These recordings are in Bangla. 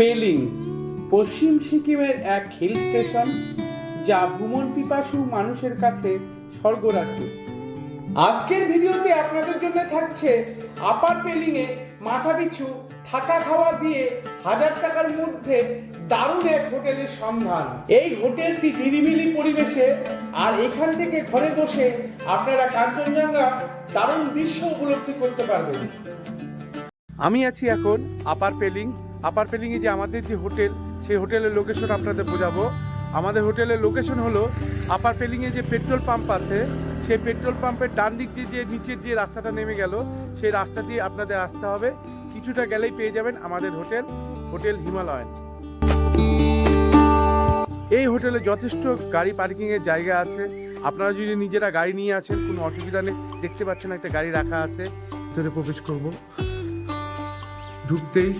পেলিং, পশ্চিম সিকিমের এক হিল স্টেশন যা ভ্রমণ পিপাসু মানুষের কাছে স্বর্গরাজ্য। আজকের ভিডিওতে আপনাদের জন্য থাকছে আপার পেলিংয়ে মাথা পিছু থাকা খাওয়া দিয়ে হাজার টাকার মধ্যে দারুণ এক হোটেলের সন্ধান। এই হোটেলটি নিরিবিলি পরিবেশে আর এখান থেকে ঘরে বসে আপনারা কাঞ্চনজঙ্ঘা দারুণ দৃশ্য উপলব্ধি করতে পারবেন। আমি আছি এখন আপার পেলিং আপার পেলিংয়ে যে আমাদের যে হোটেল, সেই হোটেলের লোকেশন আপনাদের বোঝাবো। আমাদের হোটেলের লোকেশন হলো আপার পেলিংয়ে যে পেট্রোল পাম্প আছে, সেই পেট্রোল পাম্পের ডান দিক দিয়ে যে নিচের যে রাস্তাটা নেমে গেল, সেই রাস্তা দিয়ে আপনাদের আসতে হবে। কিছুটা গেলেই পেয়ে যাবেন আমাদের হোটেল হোটেল হিমালয়ান এই হোটেলে যথেষ্ট গাড়ি পার্কিংয়ের জায়গা আছে। আপনারা যদি নিজেরা গাড়ি নিয়ে আছেন, কোনো অসুবিধা নেই। দেখতে পাচ্ছেন একটা গাড়ি রাখা আছে। ভিতরে প্রবেশ করব। ঢুকতেই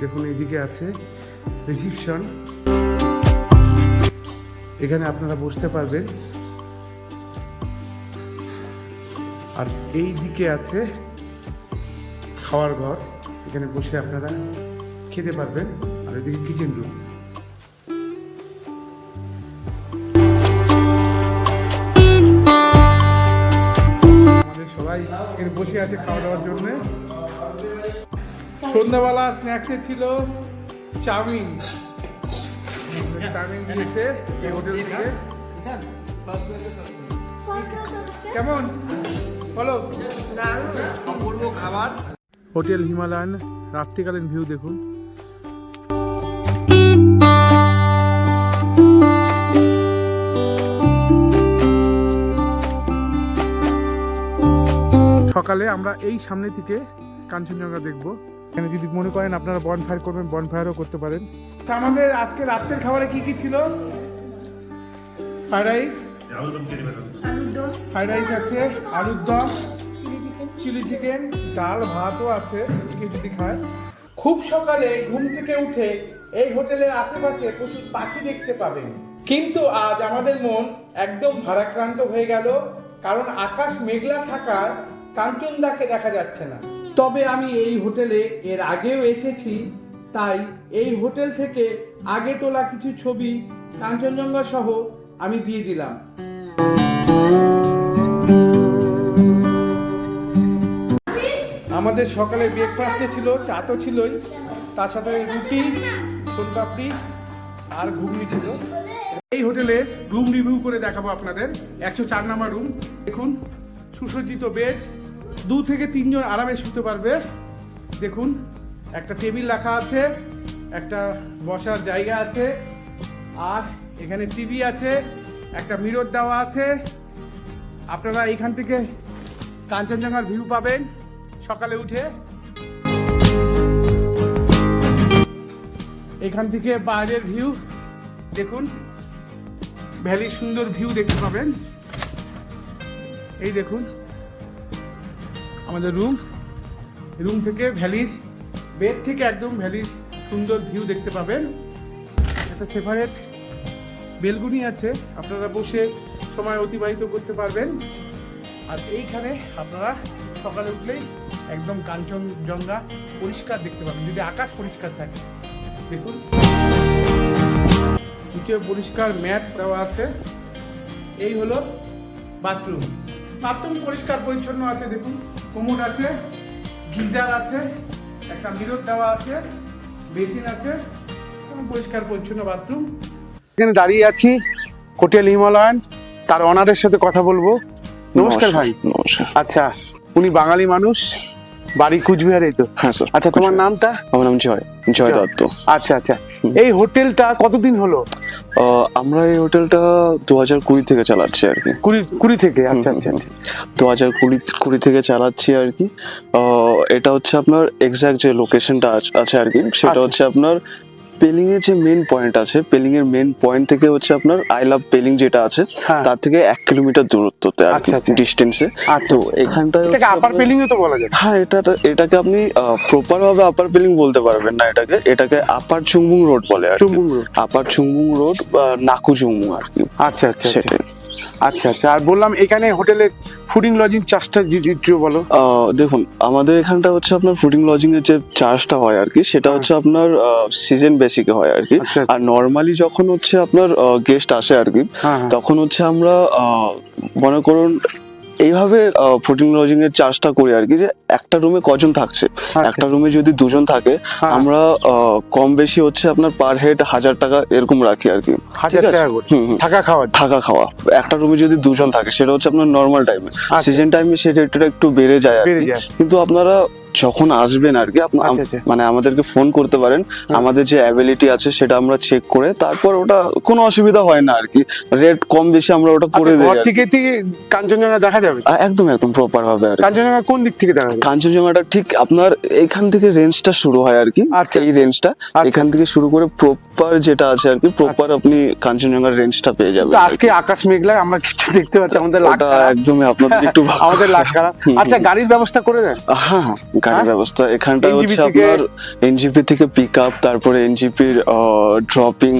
দেখুন, এইদিকে আছে রিসিপশন। এখানে আপনারা বসতে পারবেন। আর এই দিকে আছে খাওয়ার ঘর। এখানে বসে আপনারা খেতে পারবেন। আর এদিকে কিচেন রুম আমাদের সবাই এখানে বসে আছে খাওয়া দাওয়ার জন্য। সন্ধ্যাবেলা স্ন্যাক্সে ছিল চাউমিন। চাউমিন দিয়েছে এই হোটেল থেকে। কেমন? বলো। অপূর্ব খাবার হোটেল হিমালয়ান, রাত্রিকালীন ভিউ দেখুন। সকালে আমরা এই সামনে থেকে কাঞ্চনজঙ্ঘা দেখব। এখানে যদি মনে করেন আপনারা বন ফায়ার করবেন বন ফায়ারও করতে পারেন। তা আমাদের আজকে রাত্রের খাবারে কি কি ছিল? ফ্রাইড রাইস দম ফ্রাইড রাইস আছে আলুর দম চিলি চিকেন চিলি চিকেন ডাল ভাতও আছে যদি খায়। খুব সকালে ঘুম থেকে উঠে এই হোটেলের আশেপাশে প্রচুর পাখি দেখতে পাবেন। কিন্তু আজ আমাদের মন একদম ভারাক্রান্ত হয়ে গেল কারণ আকাশ মেঘলা থাকার কাঞ্চনদাকে দেখা যাচ্ছে না। তবে আমি এই হোটেলে এর আগেও এসেছি, তাই এই হোটেল থেকে আগে তোলা কিছু ছবি কাঞ্চনজঙ্ঘা সহ আমি দিয়ে দিলাম। আমাদের সকালে ব্রেকফাস্টে ছিল, চা তো ছিলই, তার সাথে রুটি ফুলপাপড়ি আর ঘুগনি ছিল। এই হোটেলে রুম রিভিউ করে দেখাবো আপনাদের। একশো চার নাম্বার রুম দেখুন, সুসজ্জিত বেড দু থেকে তিনজন আরামে শুতে পারবে। দেখুন, একটা টেবিল রাখা আছে, একটা বসার জায়গা আছে, আর এখানে টিভি আছে, একটা মিরর দেওয়া আছে। আপনারা এখান থেকে কাঞ্চনজঙ্ঘার ভিউ পাবেন সকালে উঠে। এখান থেকে বাইরের ভিউ, দেখুন, ভ্যালির সুন্দর ভিউ দেখতে পাবেন। এই দেখুন। আমাদের রুম রুম থেকে ভ্যালির বেড থেকে একদম ভ্যালির সুন্দর ভিউ দেখতে পাবেন। একটা সেপারেট বেলগুনি আছে, আপনারা বসে সময় অতিবাহিত করতে পারবেন। আর এইখানে আপনারা সকালে উঠলেই একদম কাঞ্চনজঙ্ঘা পরিষ্কার দেখতে পাবেন, যদি আকাশ পরিষ্কার থাকে। দেখুন। নিচে পরিষ্কার ম্যাট দেওয়া আছে। এই হলো বাথরুম বাথরুম পরিষ্কার পরিচ্ছন্ন আছে, দেখুন। কোমোড আছে গিজার আছে একটা মিরর দেওয়া আছে বেসিন আছে পরিষ্কার পরিচ্ছন্ন বাথরুম এখানে দাঁড়িয়ে আছি হোটেল হিমালয়ান তার অনারের সাথে কথা বলব। নমস্কার ভাই। নমস্কার। আচ্ছা উনি বাঙালি মানুষ বাড়ি কুচবিহারে তো। হ্যাঁ স্যার আচ্ছা তোমার নামটা? আমার নাম জয় জয় দত্ত। আচ্ছা আচ্ছা। এই হোটেলটা কতদিন হলো? আমরা এই হোটেলটা দু হাজার কুড়ি থেকে চালাচ্ছি আর কি কুড়ি কুড়ি থেকে আচ্ছা আচ্ছা আচ্ছা। দু হাজার কুড়ি কুড়ি থেকে চালাচ্ছি আর কি আহ, এটা হচ্ছে আপনার এক্সাক্ট যে লোকেশনটা আছে আর কি সেটা আচ্ছা। হচ্ছে আপনার পেলিং এর যে মেন পয়েন্ট আছে পেলিং এর মেন পয়েন্ট থেকে হচ্ছে আপনার আই লাভ পেলিং যেটা আছে হ্যাঁ। তার থেকে এক কিলোমিটার দূরত্বতে আর কি আচ্ছা, আচ্ছা। ডিস্টেন্সে আচ্ছা, তো। এখানটায় আপার পেলিং তো বলা যায়। হ্যাঁ এটা এটাকে আপনি প্রপার ভাবে আপার পেলিং বলতে পারবেন না এটাকে। এটাকে আপার চুংমুং রোড বলে আর আপার চুংমুং রোড বা নাকু চুংমুং আর কি। আচ্ছা আচ্ছা আচ্ছা। সেটাই। আচ্ছা আচ্ছা আর বললাম এখানে হোটেলে ফুডিং লজিং চার্জটা একটু বলো দেখুন আমাদের এখানটা হচ্ছে আপনার ফুডিং লজিং এর যে চার্জটা হয় আর কি সেটা হচ্ছে আপনার সিজন বেসিকে হয় আর কি আচ্ছা। আর নর্মালি যখন হচ্ছে আপনার গেস্ট আসে আর কি হ্যাঁ হ্যাঁ। তখন হচ্ছে আমরা আহ, মনে করুন এইভাবে ফুডিং লজিং এর চার্জটা করি আর কি যে একটা রুমে কজন থাকছে। একটা রুমে যদি দুজন থাকে হ্যাঁ। আমরা কম বেশি হচ্ছে আপনার পার হেড হাজার টাকা এরকম রাখি আর কি। থাকা খাওয়া থাকা খাওয়া একটা রুমে যদি দুজন থাকে সেটা হচ্ছে আপনার নর্মাল টাইমে। সিজন টাইমে সেটা রেটটা একটু বেড়ে যায় আর কি যায়। কিন্তু আপনারা যখন আসবেন আর কি আচ্ছা, আচ্ছা। মানে আমাদেরকে ফোন করতে পারেন। আমাদের যে অ্যাবিলিটি আছে সেটা আমরা চেক করে তারপর ওটা কোনো অসুবিধা হয় না আর কি। রেট কম বেশি আমরা ওটা করে আচ্ছা, দিই ঘর। থেকে থেকে কাঞ্চনজঙ্ঘা দেখা যাবে? একদম একদম প্রপার ভাবে আর কাঞ্চনজঙ্ঘা কোন দিক থেকে দেখা যাবে? কাঞ্চনজঙ্ঘাটা ঠিক আপনার এখান থেকে রেঞ্জটা শুরু হয় আর কি। এই রেঞ্জটা এখান থেকে শুরু করে প্রপার যেটা আছে আর কি প্রপার আপনি কাঞ্চনজঙ্ঘার রেঞ্জটা পেয়ে যাবেন। আজকে আকাশ মেঘলা আমরা কিছু দেখতে পাচ্ছি আমাদের খারাপ। একদমই আপনাদের একটু আমাদের লাখ আচ্ছা গাড়ির ব্যবস্থা করে দেন। হ্যাঁ হ্যাঁ গাড়ির হ্যাঁ? ব্যবস্থা এখানটা হচ্ছে আপনার এনজিপি থেকে পিক আপ তারপরে এনজিপির ড্রপিং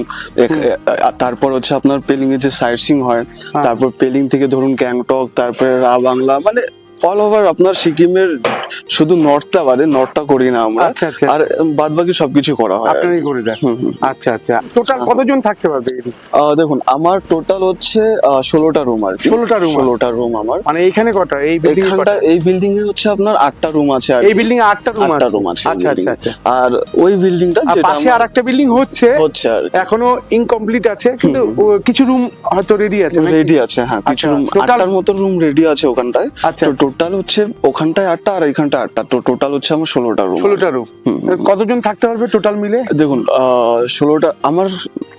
তারপর হচ্ছে আপনার পেলিং এর যে সাইট সিং হয় হ্যাঁ। তারপর পেলিং থেকে ধরুন গ্যাংটক তারপরে রা বাংলা মানে অল ওভার আপনার সিকিমের শুধু নর্থটা বাদে নর্থটা করি না আমরা। আচ্ছা, আচ্ছা। আর বাদ বাকি সবকিছু করা হয়। আপনারই করে দেন। আচ্ছা আচ্ছা। টোটাল কতজন থাকতে পারবে দেখুন আমার টোটাল হচ্ছে ষোলোটা রুম আর কি। 16টা room আছে। ষোলোটা রুম আমার। মানে এইখানে কটা? এই বিল্ডিং এই বিল্ডিং এ হচ্ছে আপনার আটটা রুম আছে আর এই বিল্ডিং এ আটটা রুম আটটা আছে। রুম আছে আচ্ছা আচ্ছা আচ্ছা। আর ওই বিল্ডিংটা যেটা পাশে আমার- আর একটা বিল্ডিং হচ্ছে হচ্ছে আর এখনও ইনকমপ্লিট আছে কিন্তু কিছু রুম হয়তো রেডি আছে রেডি আছে হ্যাঁ কিছু আচ্ছা, রুম total- আটটার মতো রুম রেডি আছে ওখানটায়। আচ্ছা। তো টোটাল হচ্ছে ওখানটায় আটটা আর এখানটায় আটটা। তো টোটাল হচ্ছে আমার ষোলোটা রুম ষোলোটা রুম কতজন থাকতে পারবে টোটাল মিলে? দেখুন ষোলোটা আমার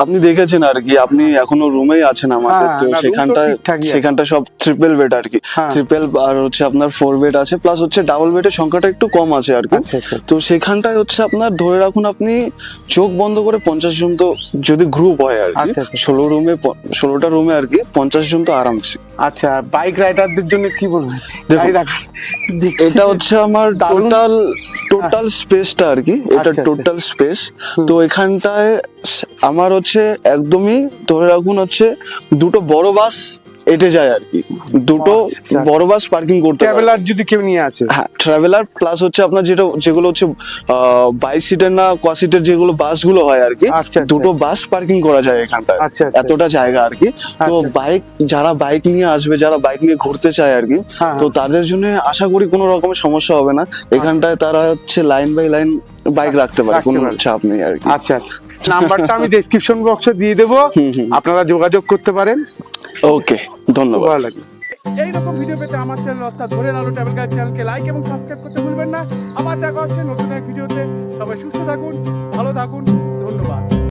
আপনি দেখেছেন আর কি আপনি এখনও রুমেই আছেন আমাদের হ্যাঁ, তো না, সেখানটায় সেখানটা সব ট্রিপল বেড আর কি। হ্যাঁ। ট্রিপল আর হচ্ছে আপনার ফোর বেড আছে প্লাস হচ্ছে ডাবল বেডের সংখ্যাটা একটু কম আছে আর কি। আচ্ছা, আচ্ছা। তো সেখানটায় হচ্ছে আপনার ধরে রাখুন আপনি চোখ বন্ধ করে পঞ্চাশ জন তো যদি গ্রুপ হয় আর কি আচ্ছা, আচ্ছা। ষোলো রুমে ষোলোটা রুমে আর কি পঞ্চাশ জন তো আরামসে। আচ্ছা বাইক রাইডারদের জন্য কি বলবেন? এটা হচ্ছে আমার টোটাল টোটাল স্পেসটা আর কি এটা আচ্ছা, আচ্ছা। টোটাল স্পেস তো এখানটায় আমার হচ্ছে একদমই ধরে রাখুন হচ্ছে দুটো বড় বাস এটে যায় আর কি। দুটো আচ্ছা। বড় বাস পার্কিং করতে ট্রাভেলার যদি কেউ নিয়ে আছে হ্যাঁ ট্রাভেলার প্লাস হচ্ছে আপনার যেটা যেগুলো হচ্ছে বাইশ সিটের না ক সিটের যেগুলো বাসগুলো হয় আর কি আচ্ছা, আচ্ছা। দুটো বাস পার্কিং করা যায় এখানটায়। আচ্ছা, আচ্ছা। এতটা জায়গা আর কি। তো আচ্ছা। বাইক যারা বাইক নিয়ে আসবে যারা বাইক নিয়ে ঘুরতে চায় আর কি হ্যাঁ, তো তাদের জন্য আশা করি কোনো রকমের সমস্যা হবে না। এখানটায় তারা হচ্ছে লাইন বাই লাইন বাইক রাখতে পারে কোনো চাপ নেই আর কি। আচ্ছা নাম্বারটা আমি ডেসক্রিপশন বক্সে দিয়ে দেবো। আপনারা যোগাযোগ করতে পারেন। ওকে ধন্যবাদ। এইরকম ভিডিও পেতে আমার চ্যানেল অর্থাৎ ধরে আলো ট্রাভেল গাইড চ্যানেলকে লাইক এবং সাবস্ক্রাইব করতে ভুলবেন না। আবার দেখা হচ্ছে নতুন এক ভিডিওতে সবাই সুস্থ থাকুন, ভালো থাকুন।